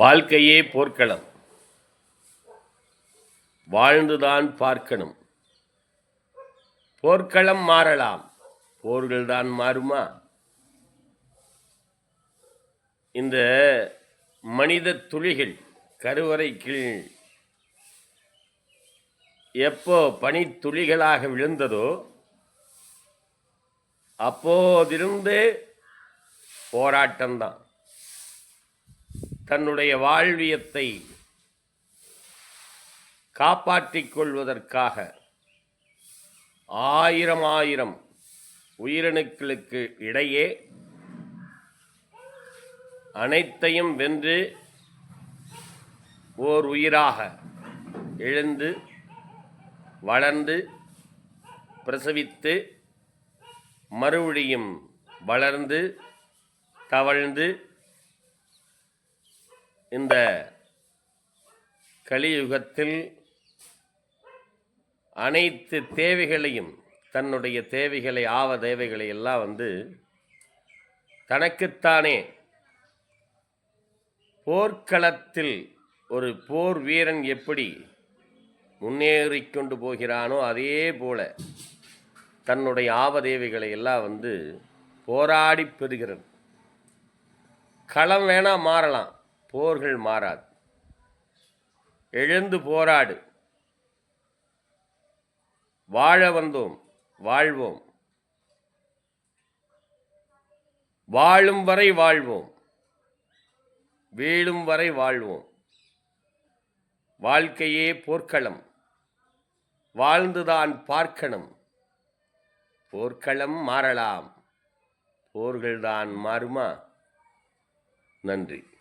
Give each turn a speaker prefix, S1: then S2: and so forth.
S1: வாழ்க்கையே போர்க்களம். வாழ்ந்துதான் பார்க்கணும். போர்க்களம் மாறலாம். போர்கள் தான் மாறுமா? இந்த மனித துளிகள் கருவறைக்கு எப்போ பனித்துளிகளாக விழுந்ததோ அப்போதிருந்து போராட்டம்தான். தன்னுடைய வாழ்வியத்தை காப்பாற்றிக் கொள்வதற்காக ஆயிரம் ஆயிரம் உயிரணுக்களுக்கு இடையே அனைத்தையும் வென்று ஓர் உயிராக எழுந்து வளர்ந்து பிரசவித்து மறுபடியும் வளர்ந்து தவழ்ந்து இந்த கலியுகத்தில் அனைத்து தேவைகளையும் தன்னுடைய தேவைகளை ஆவ தேவைகளை எல்லாம் வந்து தனக்குத்தானே போர்க்களத்தில் ஒரு போர் வீரன் எப்படி முன்னேறி கொண்டு போகிறானோ அதே போல தன்னுடைய ஆவதேவைகளை எல்லாம் வந்து போராடி பெறுகிறது. களம் வேணால் மாறலாம். போர்கள் மாறாது. எழுந்து போராடு. வாழ வந்தோம் வாழ்வோம். வாழும் வரை வாழ்வோம். வீழும் வரை வாழ்வோம். வாழ்க்கையே போர்க்களம். வாழ்ந்துதான் பார்க்கணும். போர்க்களம் மாறலாம். போர்கள்தான் மாறுமா? நன்றி.